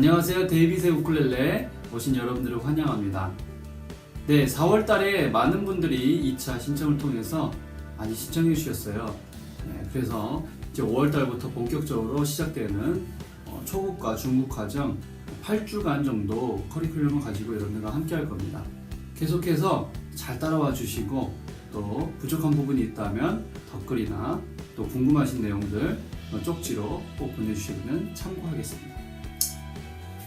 안녕하세요. 데이비스의 우쿨렐레 오신 여러분들을 환영합니다. 네, 4월 달에 많은 분들이 2차 신청을 통해서 많이 신청해 주셨어요. 네, 그래서 이제 5월 달부터 본격적으로 시작되는 어, 초급과 중급 과정 8주간 정도 커리큘럼을 가지고 여러분들과 함께 할 겁니다. 계속해서 잘 따라와 주시고 또 부족한 부분이 있다면 댓글이나 또 궁금하신 내용들 어, 쪽지로 꼭 보내주시면 참고하겠습니다.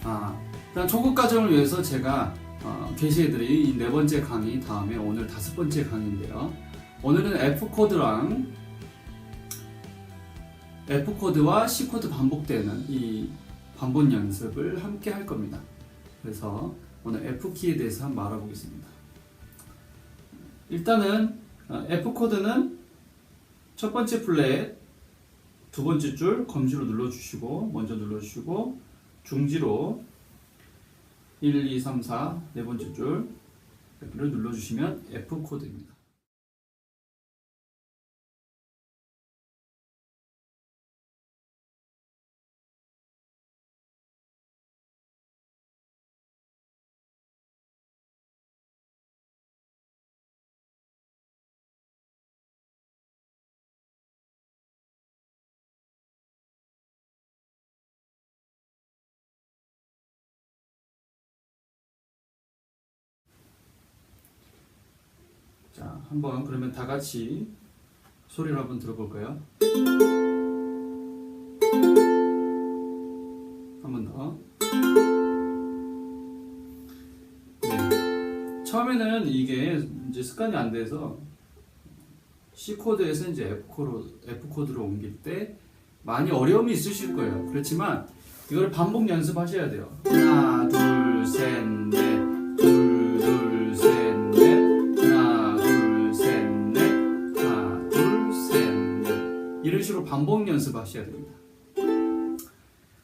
아, 일단 초급 과정을 위해서 제가 어, 게시해드릴 이네 번째 강의 다음에 오늘 다섯 번째 강의인데요. 오늘은 F 코드랑 F 코드와 C 코드 반복되는 이 반복 연습을 함께 할 겁니다. 그래서 오늘 F 키에 대해서 한번 알아보겠습니다. 일단은 어, F 코드는 첫 번째 플랫 두 번째 줄 검지로 눌러주시고 먼저 눌러주시고 중지로 1, 2, 3, 4, 네 번째 줄 여기를 눌러주시면 F 코드입니다. 한번 그러면 다 같이 소리를 한번 들어볼까요? 한번 더. 네. 처음에는 이게 이제 습관이 안 돼서 C 코드에서 이제 F 코드 F 코드로 옮길 때 많이 어려움이 있으실 거예요. 그렇지만 이걸 반복 연습하셔야 돼요. 하나, 둘, 셋, 식으로 반복 연습하셔야 됩니다.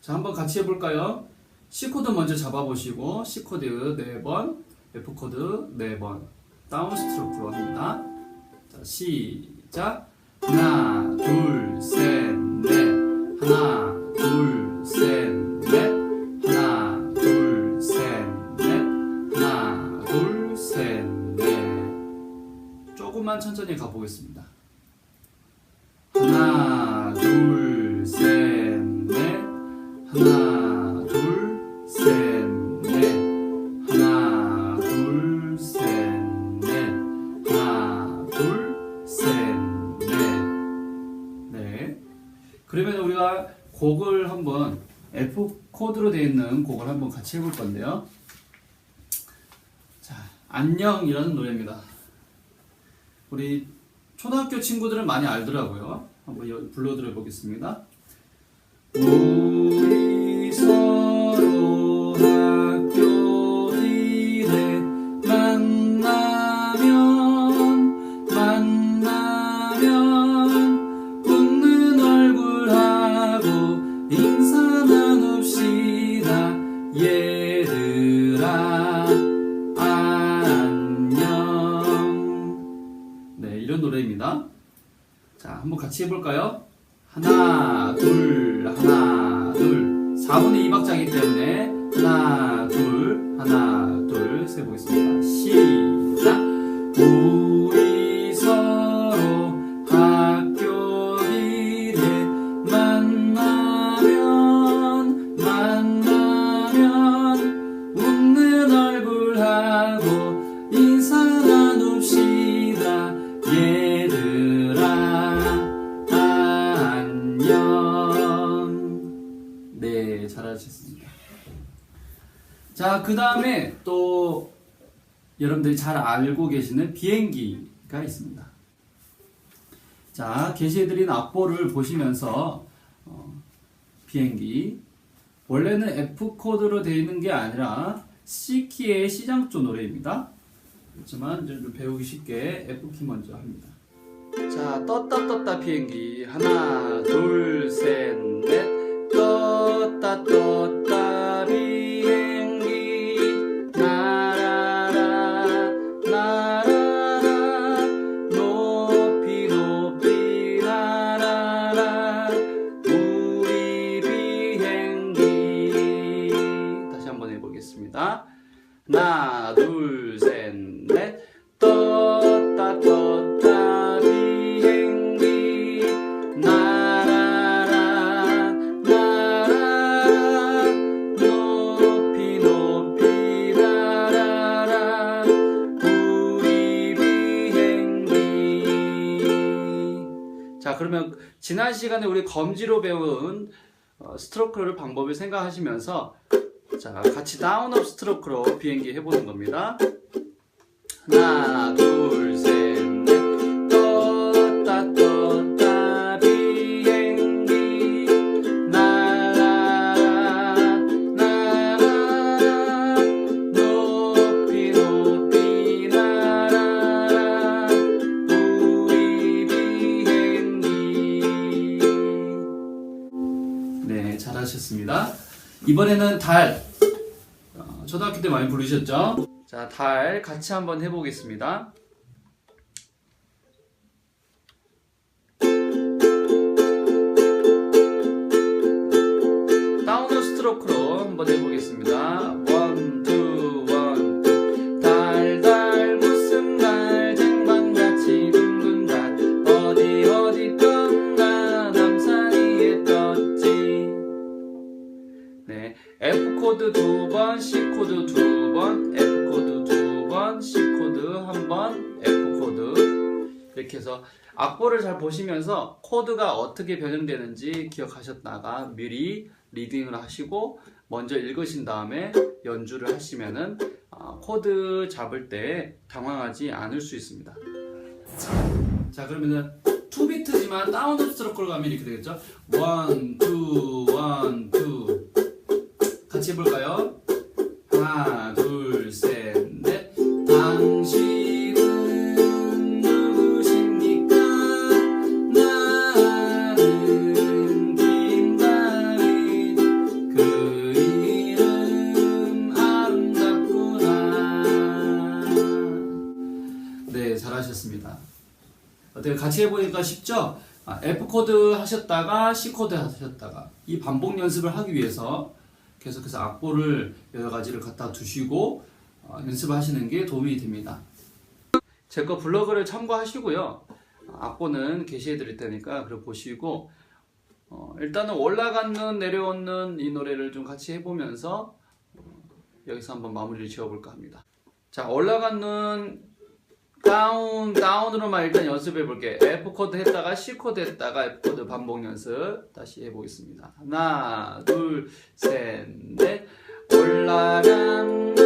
자, 한번 같이 해볼까요? C 코드 먼저 잡아보시고 C 코드 4번, F 코드 4번, 다운 스트로크로 합니다. 자, 시작. 하나, 둘, 셋, 넷. 하나, 둘, 셋, 넷. 하나, 둘, 셋, 넷. 하나, 둘, 셋, 넷. 조금만 천천히 가보겠습니다. 그러면 우리가 곡을 한번 F 코드로 되어 있는 곡을 한번 같이 해볼 건데요. 자, 안녕이라는 노래입니다. 우리 초등학교 친구들은 많이 알더라고요. 한번 여- 불러드려 보겠습니다. 한번 같이 해볼까요? 하나 둘 하나 둘. 4분의 2박자이기 때문에 하나 둘 하나 둘 세 보겠습니다. 시 네 잘하셨습니다. 자 그 다음에 또 여러분들이 잘 알고 계시는 비행기가 있습니다. 자 게시해드린 악보를 보시면서 어, 비행기. 원래는 F 코드로 되어 있는 게 아니라 C 키의 시장조 노래입니다. 그렇지만 좀 배우기 쉽게 F 키 먼저 합니다. 자 떴다 떴다 비행기. 하나 둘 셋 넷 떴다 떴 그러면 지난 시간에 우리 검지로 배운 어, 스트로크를 방법을 생각하시면서 자, 같이 다운업 스트로크로 비행기 해보는 겁니다. 하셨습니다. 이번에는 달. 어, 초등학교 때 많이 부르셨죠? 자, 달 같이 한번 해보겠습니다. 다운로 스트로크로 한번 해보겠습니다. 코드 한 번, F 코드 이렇게 해서 악보를 잘 보시면서 코드가 어떻게 변형되는지 기억하셨다가 미리 리딩을 하시고 먼저 읽으신 다음에 연주를 하시면은 아, 코드 잡을 때 당황하지 않을 수 있습니다. 자 그러면은 2비트지만 다운드 스트로크로 가면 이렇게 되겠죠? 1, 2, 1, 2 같이 해볼까요? 하나, 어떻게 같이 해보니까 쉽죠? 아, F 코드 하셨다가 C 코드 하셨다가 이 반복 연습을 하기 위해서 계속해서 악보를 여러 가지를 갖다 두시고 어, 연습하시는 게 도움이 됩니다. 제 거 블로그를 참고하시고요. 어, 악보는 게시해 드릴 테니까 그걸 보시고 어, 일단은 올라가는 내려오는 이 노래를 좀 같이 해보면서 어, 여기서 한번 마무리를 지어볼까 합니다. 자 올라가는 다운 다운으로만 일단 연습해 볼게. F 코드 했다가 C 코드 했다가 F 코드 반복 연습 다시 해보겠습니다. 하나, 둘, 셋, 넷. 올라간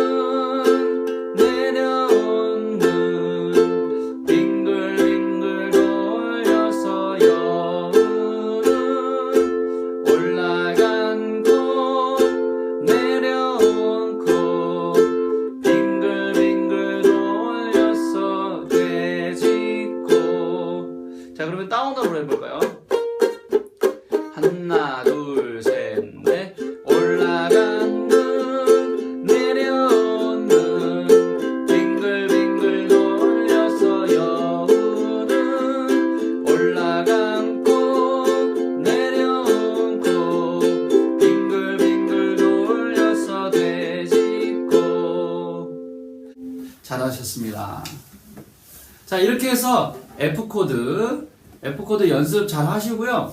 자, 이렇게 해서 F 코드, F 코드 연습 잘 하시고요.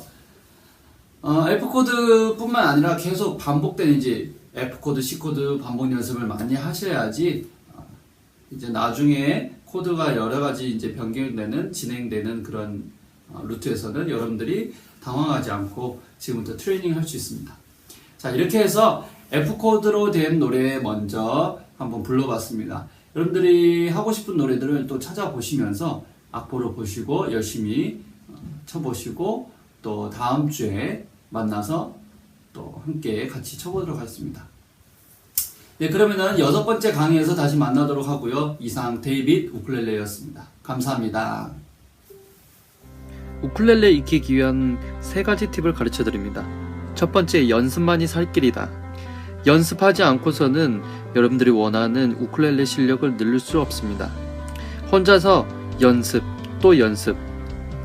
어, F 코드뿐만 아니라 계속 반복되는 이제 F 코드, C 코드 반복 연습을 많이 하셔야지 어, 이제 나중에 코드가 여러 가지 이제 변경되는 진행되는 그런 어, 루트에서는 여러분들이 당황하지 않고 지금부터 트레이닝 할 수 있습니다. 자, 이렇게 해서 F 코드로 된 노래 먼저 한번 불러봤습니다. 여러분들이 하고 싶은 노래들을 또 찾아보시면서 악보를 보시고 열심히 어, 쳐보시고 또 다음 주에 만나서 또 함께 같이 쳐보도록 하겠습니다. 네, 그러면은 여섯 번째 강의에서 다시 만나도록 하고요. 이상 데이빗 우클렐레였습니다. 감사합니다. 우쿨렐레 익히기 위한 세 가지 팁을 가르쳐 드립니다. 첫 번째, 연습만이 살 길이다. 연습하지 않고서는 여러분들이 원하는 우쿨렐레 실력을 늘릴 수 없습니다. 혼자서 연습, 또 연습,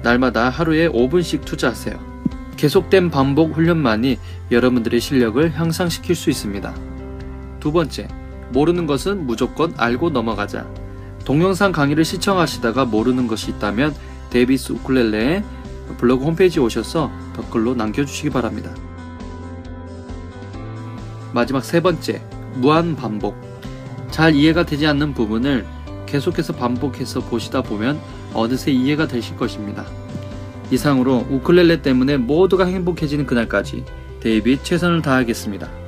날마다 하루에 5분씩 투자하세요. 계속된 반복 훈련만이 여러분들의 실력을 향상시킬 수 있습니다. 두 번째, 모르는 것은 무조건 알고 넘어가자. 동영상 강의를 시청하시다가 모르는 것이 있다면 데이비스 우쿨렐레 블로그 홈페이지에 오셔서 댓글로 남겨주시기 바랍니다. 마지막 세 번째, 무한 반복. 잘 이해가 되지 않는 부분을 계속해서 반복해서 보시다 보면 어느새 이해가 되실 것입니다. 이상으로 우쿨렐레 때문에 모두가 행복해지는 그날까지 데이빗 최선을 다하겠습니다.